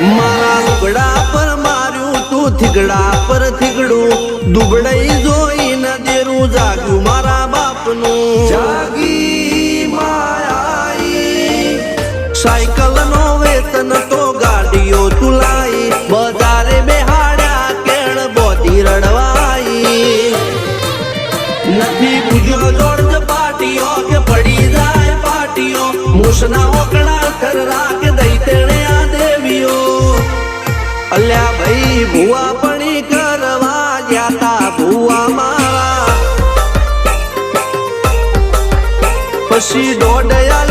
મારા લુગડા પર માર્યું તું, થીગડા પર થીગડું. દુબડાઈ જોઈ ન દેરું જાગ્યું મારા બાપનું. જાગી માયાઈ. સાયકલ નો વેતન તો ગાડીઓ તુલાઈ. બજારે બેહાડ્યા કેળ બોધી રડવાઈ. નથી પૂજ્યો જોડ પાટીઓ કે પડી જાય પાટીઓ. મૂસના અલ્યા ભાઈ ભુવા પણી કરવા ગયા તા ભુવા મારા. પછી દોડયા